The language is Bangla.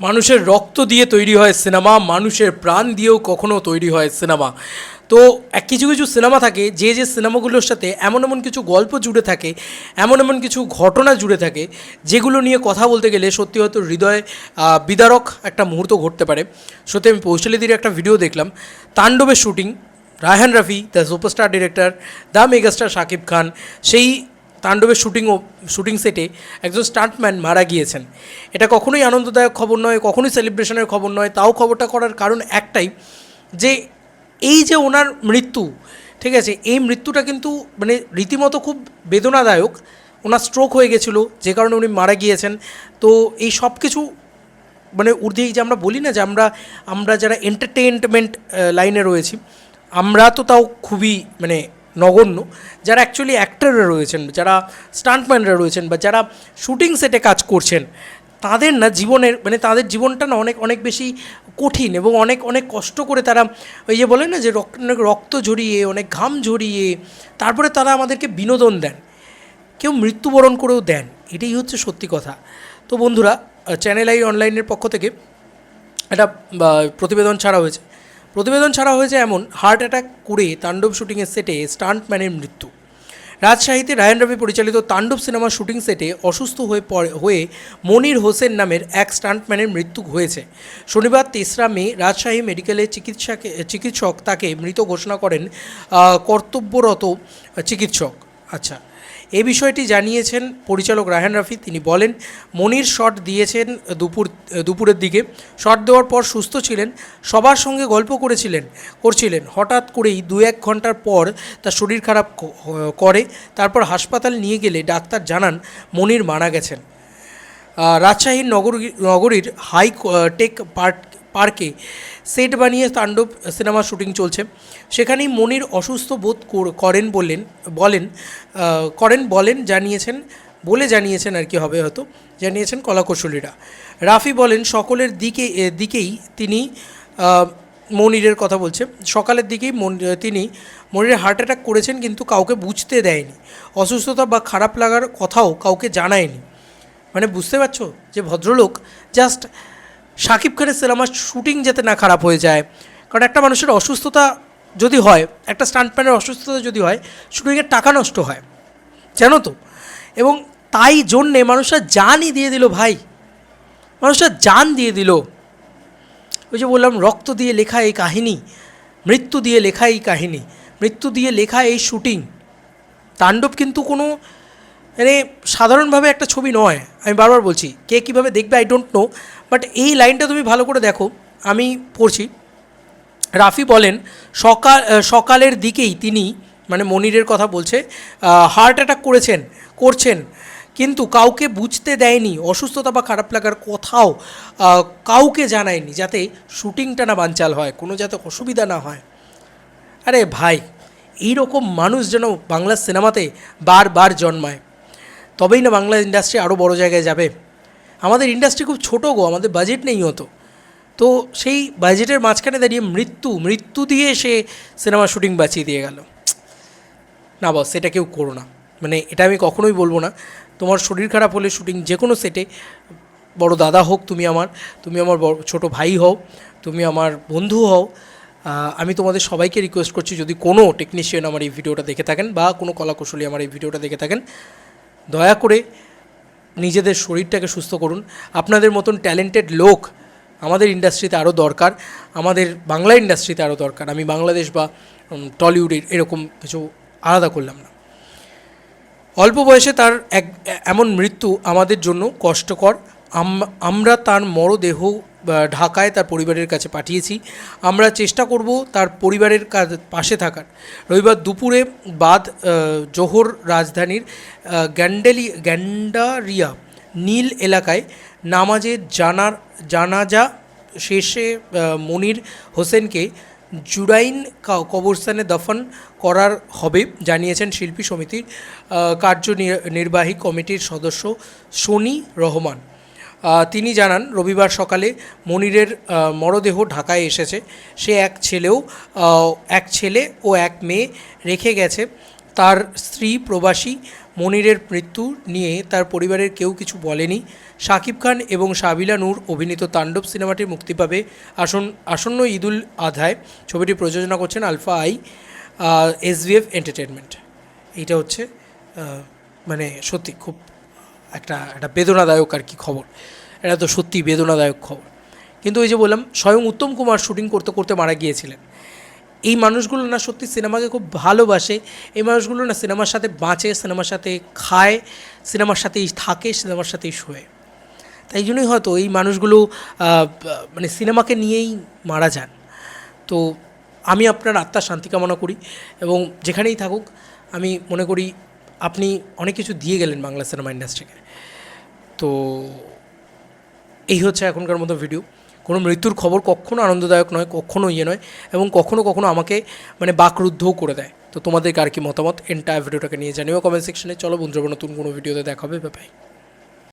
মানুষের রক্ত দিয়ে তৈরি হয় সিনেমা, মানুষের প্রাণ দিয়েও কখনো তৈরি হয় সিনেমা। তো, এক কিছু কিছু সিনেমা থাকে, যে যে সিনেমাগুলোর সাথে এমন এমন কিছু গল্প জুড়ে থাকে, এমন এমন কিছু ঘটনা জুড়ে থাকে, যেগুলো নিয়ে কথা বলতে গেলে সত্যি হয়তো হৃদয় বিদারক একটা মুহূর্ত ঘটতে পারে। সত্যি আমি পৌশালিদির একটা ভিডিও দেখলাম। তাণ্ডবের shooting Raihan Rafi the superstar director the megastar Shakib Khan, সেই তাণ্ডবের শুটিং ও, শুটিং সেটে একজন স্টান্টম্যান মারা গিয়েছেন। এটা কখনোই আনন্দদায়ক খবর নয়, কখনোই সেলিব্রেশনের খবর নয়, তাও খবরটা করার কারণ একটাই যে এই যে ওনার মৃত্যু, ঠিক আছে, এই মৃত্যুটা কিন্তু মানে রীতিমতো খুব বেদনাদায়ক, ওনার স্ট্রোক হয়ে গেছিল, যে কারণে উনি মারা গিয়েছেন। তো এই সব কিছু মানে ঊর্ধ্বে যে আমরা বলি না যে আমরা আমরা যারা এন্টারটেনমেন্ট লাইনে রয়েছি, আমরা তো তাও খুবই মানে নগণ্য, যারা অ্যাকচুয়ালি অ্যাক্টররা রয়েছেন, যারা স্টান্টম্যানরা রয়েছেন বা যারা শুটিং সেটে কাজ করছেন, তাদের না জীবনের মানে তাদের জীবনটা না অনেক অনেক বেশি কঠিন এবং অনেক অনেক কষ্ট করে তারা ওই যে বলে না যে রক্ত ঝরিয়ে, অনেক ঘাম ঝরিয়ে, তারপরে তারা আমাদেরকে বিনোদন দেন। কেউ মৃত্যুবরণ করেও দেন, এটাই হচ্ছে সত্যি কথা। তো বন্ধুরা চ্যানেল আই অনলাইনের পক্ষ থেকে একটা প্রতিবেদন ছাড়া হয়েছে। প্রতিবেদন ছাড়া হয়েছে এমন হার্ট অ্যাটাক করে তাণ্ডব শুটিংয়ের সেটে স্টান্টম্যানের মৃত্যু। রাজশাহীতে রায়ন রবি পরিচালিত তাণ্ডব সিনেমার শুটিং সেটে অসুস্থ হয়ে পড়ে, হয়ে মনির হোসেন নামের এক স্টান্টম্যানের মৃত্যু হয়েছে। শনিবার তেসরা মে রাজশাহী মেডিকেলে চিকিৎসাকে, চিকিৎসক তাকে মৃত ঘোষণা করেন কর্তব্যরত চিকিৎসক। আচ্ছা এই বিষয়টি জানিয়েছেন পরিচালক রায়হান রাফি। তিনি বলেন, মনির শট দিয়েছেন দুপুর, দুপুরের দিকে। শট দেওয়ার পর সুস্থ ছিলেন, সবার সঙ্গে গল্প করেছিলেন, করছিলেন। হঠাৎ করেই দু এক ঘণ্টার পর তার শরীর খারাপ করে। তারপর হাসপাতাল নিয়ে গেলে ডাক্তার জানান, মনির মারা গেছেন। রাজশাহীর নগর, নগরীর হাই টেক পার্ক পার্কে সেট বানিয়ে তাণ্ডব সিনেমা শুটিং চলছে। সেখানেই মনির অসুস্থ বোধ করেন বললেন, বলেন করেন বলেন জানিয়েছেন, বলে জানিয়েছেন আর কি হবে হয়তো, জানিয়েছেন কলাকৌশলীরা। রাফি বলেন, সকলের দিকে দিকেই তিনি মনিরের কথা বলছে। সকালের দিকেই তিনি মনিরের হার্ট অ্যাটাক করেছেন কিন্তু কাউকে বুঝতে দেয়নি। অসুস্থতা বা খারাপ লাগার কথাও কাউকে জানায়নি। মানে বুঝতে পারছ? যে ভদ্রলোক জাস্ট শাকিব খানের সিনেমার শুটিং যাতে না খারাপ হয়ে যায়, কারণ একটা মানুষের অসুস্থতা যদি হয়, একটা স্টান্টম্যানের অসুস্থতা যদি হয়, শুটিংয়ের টাকা নষ্ট হয়, জানো তো? এবং তাই জন্যে মানুষরা জানই দিয়ে দিল ভাই, মানুষরা জান দিয়ে দিল। ওই যে বললাম, রক্ত দিয়ে লেখা এই কাহিনী, মৃত্যু দিয়ে লেখা এই কাহিনী, মৃত্যু দিয়ে লেখা এই শুটিং, তাণ্ডব কিন্তু কোনো মানে সাধারণভাবে একটা ছবি নয়, আমি বারবার বলছি, কে কীভাবে দেখবে আই ডোন্ট নো বাট এই লাইনটা তুমি ভালো করে দেখো, আমি পড়ছি। রাফি বলেন, সকাল সকালের দিকেই তিনি মানে মনিরের কথা বলছে হার্ট অ্যাটাক করেছেন, করছেন, কিন্তু কাউকে বুঝতে দেয়নি, অসুস্থতা বা খারাপ লাগার কথাও কাউকে জানায়নি, যাতে শুটিংটা না বানচাল হয়, কোনো যাতে অসুবিধা না হয়। আরে ভাই, এইরকম মানুষ যেন বাংলা সিনেমাতে বারবার জন্মায়। তবেই না বাংলা ইন্ডাস্ট্রি আরও বড় জায়গায় যাবে। আমাদের ইন্ডাস্ট্রি খুব ছোটো গো, আমাদের বাজেট নেই হতো তো সেই বাজেটের মাঝখানে দাঁড়িয়ে মৃত্যু মৃত্যু দিয়ে সে সিনেমা শুটিং বাঁচিয়ে দিয়ে গেল। না বস সেটা কেউ করো না। মানে এটা আমি কখনোই বলব না। তোমার শরীর খারাপ হলে শুটিং যে কোনো সেটে বড় দাদা হোক তুমি আমার তুমি আমার ছোটো ভাই হও, তুমি আমার বন্ধু হও আমি তোমাদের সবাইকে রিকোয়েস্ট করছি যদি কোনো টেকনিশিয়ান আমার এই ভিডিওটা দেখে থাকেন বা কোনো কলাকুশলী আমার এই ভিডিওটা দেখে থাকেন দয়া করে নিজেদের শরীরটাকে সুস্থ করুন। আপনাদের মতন ট্যালেন্টেড লোক আমাদের ইন্ডাস্ট্রিতে আরও দরকার। আমাদের বাংলা ইন্ডাস্ট্রিতে আরও দরকার। আমি বাংলাদেশ বা টলিউডের এরকম কিছু আলাদা করলাম না। অল্প বয়সে তার এক, এমন মৃত্যু আমাদের জন্য কষ্টকর। আম- আমরা তার মরদেহ ঢাকায় তার পরিবারের কাছে পাঠিয়েছি। আমরা চেষ্টা করব তার পরিবারের পাশে থাকার। রবিবার দুপুরে বাদ জোহর রাজধানীর গ্যান্ডেলি, গ্যান্ডারিয়া নীল এলাকায় নামাজে জানার, জানাজা শেষে মনির হোসেনকে জুরাইন কবরস্থানে দফন করার হবে, জানিয়েছেন শিল্পী সমিতির কার্যনির্বাহী কমিটির সদস্য সনি রহমান। তিনি জানান, রবিবার সকালে মনিরের মরদেহ ঢাকায় এসেছে। সে এক ছেলেও এক ছেলে ও এক মেয়ে রেখে গেছে। তার স্ত্রী প্রবাসী মনিরের মৃত্যু নিয়ে তার পরিবারের কেউ কিছু বলেনি। শাকিব খান এবং সাবিলা নূর অভিনীত তাণ্ডব সিনেমাটি মুক্তি পাবে। আসন, আসন্ন ঈদুল আধায় ছবিটি প্রযোজনা করছেন আলফা আই এসভিএফ এন্টারটেনমেন্ট এইটা হচ্ছে মানে সত্যি খুব একটা একটা বেদনাদায়ক আর কি খবর। এটা তো সত্যি বেদনাদায়ক খবর। কিন্তু ওই যে বললাম, স্বয়ং উত্তম কুমার শুটিং করতে করতে মারা গিয়েছিলেন। এই মানুষগুলো না সত্যি সিনেমাকে খুব ভালোবাসে। এই মানুষগুলো না সিনেমার সাথে বাঁচে, সিনেমার সাথে খায়, সিনেমার সাথেই থাকে, সিনেমার সাথেই শোয়ে। তাই জন্যই হয়তো এই মানুষগুলো মানে সিনেমাকে নিয়েই মারা যান। তো আমি আপনার আত্মার শান্তি কামনা করি এবং যেখানেই থাকুক, আমি মনে করি আপনি অনেক কিছু দিয়ে গেলেন বাংলা সিনেমা ইন্ডাস্ট্রিকে তো এই হচ্ছে এখনকার মতো ভিডিও কোনো মৃত্যুর খবর কখনো আনন্দদায়ক নয়, কখনো ইয়ে নয় এবং কখনও কখনো আমাকে মানে বাকরুদ্ধও করে দেয়। তো তোমাদের আর কি মতামত? এন্টায়ার ভিডিওটাকে নিয়ে জানিও কমেন্ট সেকশনে চলো বন্ধুরা, নতুন কোনো ভিডিওতে দেখা হবে। বাই